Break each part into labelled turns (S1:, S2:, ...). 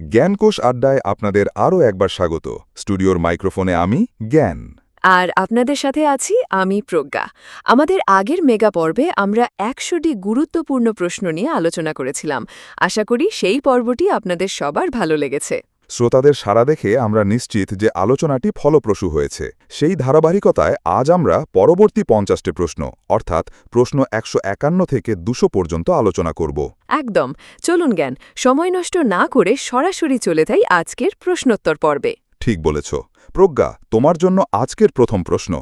S1: জ্ঞানকোষ আড্ডায় আপনাদের আরও একবার স্বাগত। স্টুডিওর মাইক্রোফোনে আমি জ্ঞান।
S2: আর আপনাদের সাথে আছি আমি প্রজ্ঞা। আমাদের আগের মেগা পর্বে আমরা একশোটি গুরুত্বপূর্ণ প্রশ্ন নিয়ে আলোচনা করেছিলাম। আশা করি সেই পর্বটি আপনাদের সবার ভালো লেগেছে।
S1: শ্রোতাদের সাড়া দেখে আমরা নিশ্চিত যে আলোচনাটি ফলপ্রসূ হয়েছে। সেই ধারাবাহিকতায় আজ আমরা পরবর্তী পঞ্চাশটি প্রশ্ন অর্থাৎ প্রশ্ন একশো একান্ন থেকে দুশো পর্যন্ত আলোচনা করব।
S2: একদম। চলুন জ্ঞান সময় নষ্ট না করে সরাসরি চলে যাই আজকের প্রশ্নোত্তর পর্বে।
S1: ঠিক বলেছ। প্রজ্ঞা তোমার জন্য আজকের প্রথম প্রশ্ন।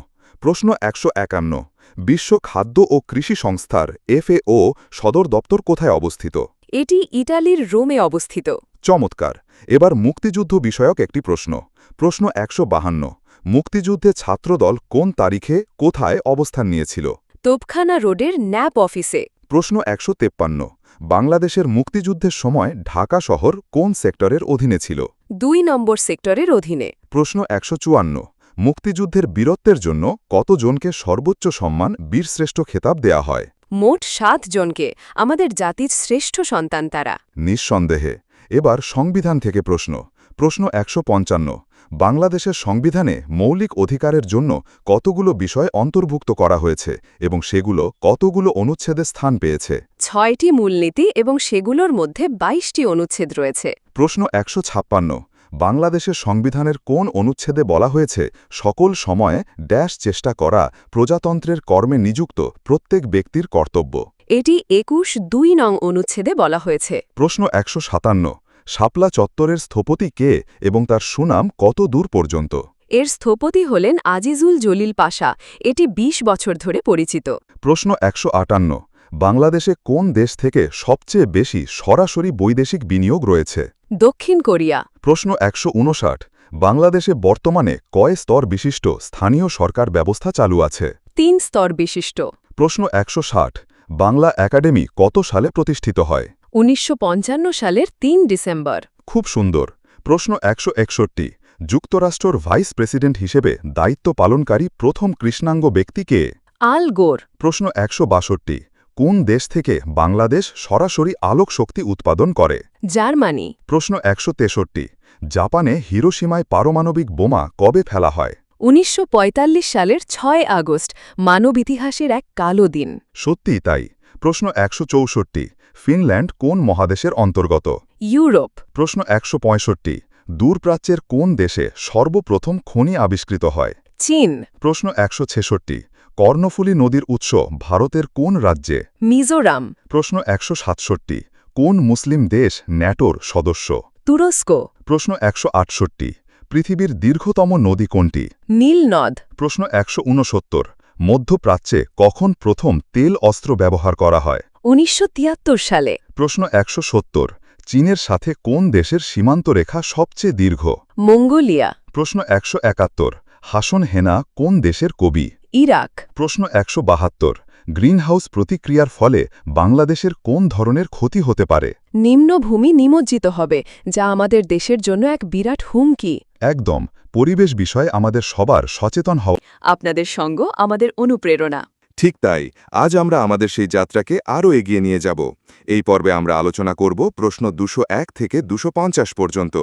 S1: প্রশ্ন একশো একান্ন। বিশ্ব খাদ্য ও কৃষি সংস্থার এফএও সদর দপ্তর কোথায় অবস্থিত?
S2: এটি ইটালির রোমে অবস্থিত।
S1: চমৎকার। এবার মুক্তিযুদ্ধ বিষয়ক একটি প্রশ্ন। প্রশ্ন একশো বাহান্ন। মুক্তিযুদ্ধে ছাত্রদল কোন তারিখে কোথায় অবস্থান নিয়েছিল?
S2: তোপখানা রোডের ন্যাপ অফিসে।
S1: প্রশ্ন একশো তেপ্পান্ন। বাংলাদেশের মুক্তিযুদ্ধের সময় ঢাকা শহর কোন সেক্টরের অধীনে ছিল?
S2: দুই নম্বর সেক্টরের অধীনে।
S1: প্রশ্ন একশো চুয়ান্ন। মুক্তিযুদ্ধের বীরত্বের জন্য কতজনকে সর্বোচ্চ সম্মান বীরশ্রেষ্ঠ খেতাব দেয়া হয়?
S2: মোট সাত জনকে আমাদের জাতির শ্রেষ্ঠ সন্তান তারা।
S1: নিঃসন্দেহে। এবার সংবিধান থেকে প্রশ্ন। প্রশ্ন একশো পঞ্চান্ন। বাংলাদেশের সংবিধানে মৌলিক অধিকারের জন্য কতগুলো বিষয় অন্তর্ভুক্ত করা হয়েছে এবং সেগুলো কতগুলো অনুচ্ছেদে স্থান পেয়েছে?
S2: ছয়টি মূলনীতি এবং সেগুলোর মধ্যে বাইশটি অনুচ্ছেদ রয়েছে।
S1: প্রশ্ন একশো ছাপ্পান্ন। বাংলাদেশের সংবিধানের কোন অনুচ্ছেদে বলা হয়েছে সকল সময়ে ড্যাশ চেষ্টা করা প্রজাতন্ত্রের কর্মে নিযুক্ত প্রত্যেক ব্যক্তির কর্তব্য।
S2: এটি একুশ দুই নং অনুচ্ছেদে বলা হয়েছে।
S1: প্রশ্ন একশো সাতান্ন শাপলা চত্বরের স্থপতি কে এবং তার সুনাম কত দূর পর্যন্ত?
S2: এর স্থপতি হলেন আজিজুল জলিল পাশা এটি ২০ বছর ধরে পরিচিত।
S1: প্রশ্ন একশো আটান্ন বাংলাদেশে কোন দেশ থেকে সবচেয়ে বেশি সরাসরি বৈদেশিক বিনিয়োগ রয়েছে?
S2: দক্ষিণ কোরিয়া।
S1: প্রশ্ন একশো উনষাট। বাংলাদেশে বর্তমানে কয় স্তর বিশিষ্ট স্থানীয় সরকার ব্যবস্থা চালু আছে?
S2: তিন স্তর বিশিষ্ট।
S1: প্রশ্ন একশো ষাট। বাংলা একাডেমি কত সালে প্রতিষ্ঠিত হয়?
S2: উনিশশো পঞ্চান্ন সালের তিন ডিসেম্বর।
S1: খুব সুন্দর। প্রশ্ন একশো একষট্টি। যুক্তরাষ্ট্রর ভাইস প্রেসিডেন্ট হিসেবে দায়িত্ব পালনকারী প্রথম কৃষ্ণাঙ্গ ব্যক্তিকে
S2: আল গোর।
S1: প্রশ্ন একশো বাষট্টি। কোন দেশ থেকে বাংলাদেশ সরাসরি আলোক শক্তি উৎপাদন করে?
S2: জার্মানি।
S1: প্রশ্ন একশো তেষট্টি। জাপানে হিরোসীমায় পারমাণবিক বোমা কবে ফেলা হয়?
S2: উনিশশো পঁয়তাল্লিশ সালের ছয় আগস্ট মানব ইতিহাসের এক কালো দিন।
S1: সত্যিই তাই। প্রশ্ন একশো চৌষট্টি। ফিনল্যান্ড কোন মহাদেশের অন্তর্গত?
S2: ইউরোপ।
S1: প্রশ্ন একশো পঁয়ষট্টি। দূরপ্রাচ্যের কোন দেশে সর্বপ্রথম খনি আবিষ্কৃত হয়?
S2: চীন।
S1: প্রশ্ন একশো ছেষট্টি। কর্ণফুলী নদীর উৎস ভারতের কোন রাজ্যে?
S2: মিজোরাম।
S1: প্রশ্ন একশো সাতষট্টি। কোন মুসলিম দেশ ন্যাটোর সদস্য?
S2: তুরস্ক।
S1: প্রশ্ন একশো আটষট্টি। পৃথিবীর দীর্ঘতম নদী কোনটি?
S2: নীল নদ।
S1: প্রশ্ন একশো উনসত্তর। মধ্যপ্রাচ্যে কখন প্রথম তেল অস্ত্র ব্যবহার করা হয়?
S2: উনিশশো তিয়াত্তর সালে।
S1: প্রশ্ন একশো সত্তর। চীনের সাথে কোন দেশের সীমান্ত রেখা সবচেয়ে দীর্ঘ?
S2: মঙ্গোলিয়া।
S1: প্রশ্ন একশো একাত্তর। হাসন হেনা কোন দেশের কবি?
S2: ইরাক।
S1: প্রশ্ন একশো বাহাত্তর গ্রিনহাউস প্রতিক্রিয়ার ফলে বাংলাদেশের কোন ধরনের ক্ষতি হতে পারে?
S2: নিম্নভূমি নিমজ্জিত হবে যা আমাদের দেশের জন্য এক বিরাট হুমকি।
S1: একদম পরিবেশ বিষয়ে আমাদের সবার সচেতন হওয়া
S2: আপনাদের সঙ্গ আমাদের অনুপ্রেরণা।
S3: ঠিক তাই আজ আমরা আমাদের সেই যাত্রাকে আরও এগিয়ে নিয়ে যাব। এই পর্বে আমরা আলোচনা করব প্রশ্ন দুশো এক থেকে দুশো পর্যন্ত।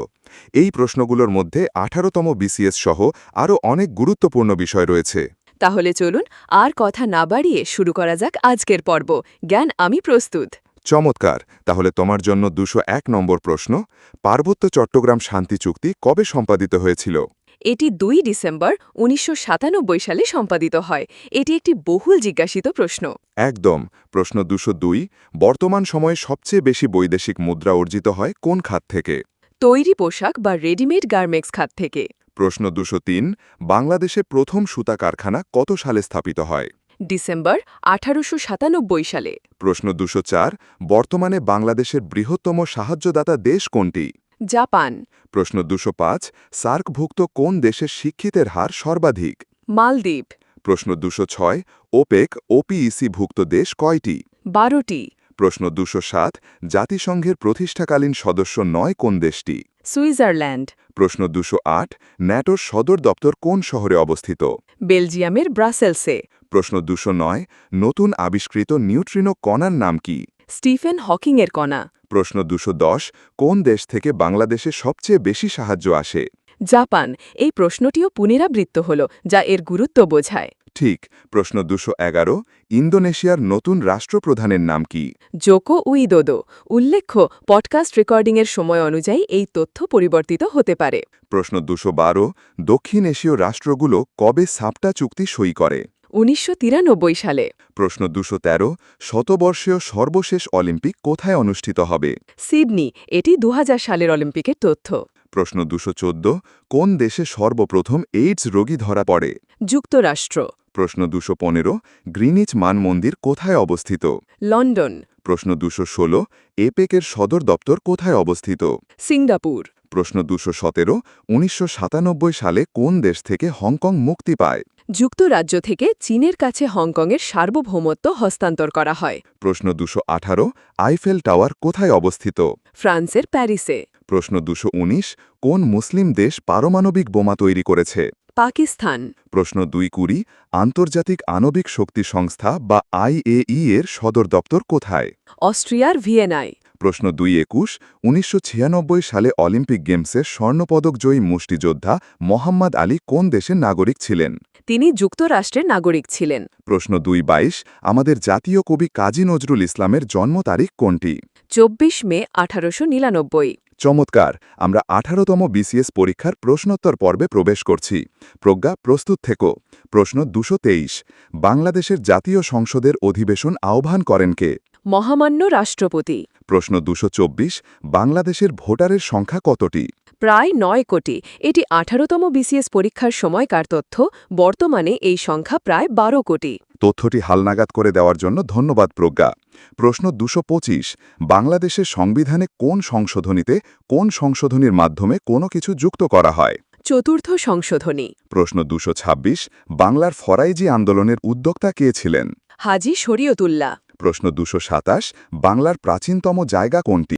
S3: এই প্রশ্নগুলোর মধ্যে আঠারোতম বিসিএস সহ আরও অনেক গুরুত্বপূর্ণ বিষয় রয়েছে।
S2: তাহলে চলুন আর কথা না বাড়িয়ে শুরু করা যাক আজকের পর্ব। জ্ঞান আমি প্রস্তুত।
S3: চমৎকার। তাহলে তোমার জন্য দুশো এক নম্বর প্রশ্ন পার্বত্য চট্টগ্রাম শান্তি চুক্তি কবে সম্পাদিত হয়েছিল?
S2: এটি দুই ডিসেম্বর উনিশশো সাতানব্বই সালে সম্পাদিত হয়। এটি একটি বহুল জিজ্ঞাসিত প্রশ্ন।
S3: একদম। প্রশ্ন দুশো দুই বর্তমান সময়ে সবচেয়ে বেশি বৈদেশিক মুদ্রা অর্জিত হয় কোন খাত থেকে?
S2: তৈরি পোশাক বা রেডিমেড গার্মেন্টস খাত থেকে।
S3: প্রশ্ন দুশো তিন বাংলাদেশে প্রথম সুতা কারখানা কত সালে স্থাপিত হয়?
S2: ডিসেম্বর আঠারোশো সাতানব্বই সালে।
S3: প্রশ্ন দুশো চার বর্তমানে বাংলাদেশের বৃহত্তম সাহায্যদাতা দেশ কোনটি?
S2: জাপান।
S3: প্রশ্ন দুশো পাঁচ সার্কভুক্ত কোন দেশের শিক্ষিতের হার সর্বাধিক?
S2: মালদ্বীপ।
S3: প্রশ্ন দুশো ছয় ওপেক ওপিইসি ভুক্ত দেশ কয়টি?
S2: বারোটি।
S3: প্রশ্ন দুশো সাত জাতিসংঘের প্রতিষ্ঠাকালীন সদস্য নয় কোন দেশটি?
S2: সুইজারল্যান্ড।
S3: প্রশ্ন দুশো আট ন্যাটোর সদর দপ্তর কোন শহরে অবস্থিত?
S2: বেলজিয়ামের ব্রাসেলসে।
S3: প্রশ্ন দুশো নয় নতুন আবিষ্কৃত নিউট্রিনো কণার নাম কি?
S2: স্টিফেন হকিংয়ের কণা।
S1: প্রশ্ন দুশো দশ কোন দেশ থেকে বাংলাদেশে সবচেয়ে বেশি সাহায্য আসে?
S2: জাপান। এই প্রশ্নটিও পুনরাবৃত্ত হল যা এর গুরুত্ব বোঝায়।
S1: ঠিক প্রশ্ন দুশো এগারো ইন্দোনেশিয়ার নতুন রাষ্ট্রপ্রধানের নাম কি?
S2: জোকো উইদোদো উল্লেখ্য পডকাস্ট রেকর্ডিংয়ের সময় অনুযায়ী এই তথ্য পরিবর্তিত হতে পারে।
S1: প্রশ্ন দুশো বারো দক্ষিণ এশীয় রাষ্ট্রগুলো কবে সাপটা চুক্তি সই করে?
S2: উনিশশো তিরানব্বই সালে।
S1: প্রশ্ন দুশো তেরো শতবর্ষীয় সর্বশেষ অলিম্পিক কোথায় অনুষ্ঠিত হবে?
S2: সিডনি এটি দু হাজার সালের অলিম্পিকের তথ্য।
S1: প্রশ্ন দুশো চোদ্দ কোন দেশে সর্বপ্রথম এইডস রোগী ধরা পড়ে?
S2: যুক্তরাষ্ট্র।
S1: প্রশ্ন দুশো পনেরো গ্রিনিচ মান মন্দির কোথায় অবস্থিত?
S2: লন্ডন।
S1: প্রশ্ন দুশো ষোলো এপেকের সদর দপ্তর কোথায় অবস্থিত?
S2: সিঙ্গাপুর।
S1: প্রশ্ন দুশো সতেরো উনিশশো সালে কোন দেশ থেকে হংকং মুক্তি পায়?
S2: যুক্তরাজ্য থেকে চীনের কাছে হংকংয়ের সার্বভৌমত্ব হস্তান্তর করা হয়।
S1: প্রশ্ন দুশো আঠারো আইফেল টাওয়ার কোথায় অবস্থিত?
S2: ফ্রান্সের প্যারিসে।
S1: প্রশ্ন দুশো উনিশ কোন মুসলিম দেশ পারমাণবিক বোমা তৈরি করেছে?
S2: পাকিস্তান।
S1: প্রশ্ন দুই কুড়ি আন্তর্জাতিক আণবিক শক্তি সংস্থা বা আইএই এর সদর দপ্তর কোথায়?
S2: অস্ট্রিয়ার ভিয়েনায়।
S1: প্রশ্ন দুই একুশ উনিশশো সালে অলিম্পিক গেমসে স্বর্ণপদকজয়ী মুষ্টিযোদ্ধা মোহাম্মদ আলী কোন দেশের নাগরিক ছিলেন?
S2: তিনি যুক্তরাষ্ট্রের নাগরিক ছিলেন।
S1: প্রশ্ন দুই বাইশ আমাদের জাতীয় কবি কাজী নজরুল ইসলামের জন্ম তারিখ কোনটি?
S2: চব্বিশ মে আঠারোশো নিরানব্বই।
S1: চমৎকার। আমরা আঠারোতম বিসিএস পরীক্ষার প্রশ্নোত্তর পর্বে প্রবেশ করছি। প্রজ্ঞা প্রস্তুত থেকো। প্রশ্ন দুশো বাংলাদেশের জাতীয় সংসদের অধিবেশন আহ্বান করেন কে?
S2: মহামান্য রাষ্ট্রপতি।
S1: প্রশ্ন দুশো বাংলাদেশের ভোটারের সংখ্যা কতটি?
S2: প্রায় নয় কোটি। এটি আঠারোতম বিসিএস পরীক্ষার সময়কার তথ্য। বর্তমানে এই সংখ্যা প্রায় বারো কোটি।
S1: তথ্যটি হালনাগাদ করে দেওয়ার জন্য ধন্যবাদ প্রজ্ঞা। প্রশ্ন দুশো বাংলাদেশের সংবিধানে কোন সংশোধনীতে কোন সংশোধনীর মাধ্যমে কোনো কিছু যুক্ত করা হয়?
S2: চতুর্থ সংশোধনী।
S1: প্রশ্ন দুশো বাংলার ফরাইজি আন্দোলনের উদ্যোক্তা কে ছিলেন?
S2: হাজি শরীয়তুল্লাহ।
S1: প্রশ্ন দুশো বাংলার প্রাচীনতম জায়গা কোনটি?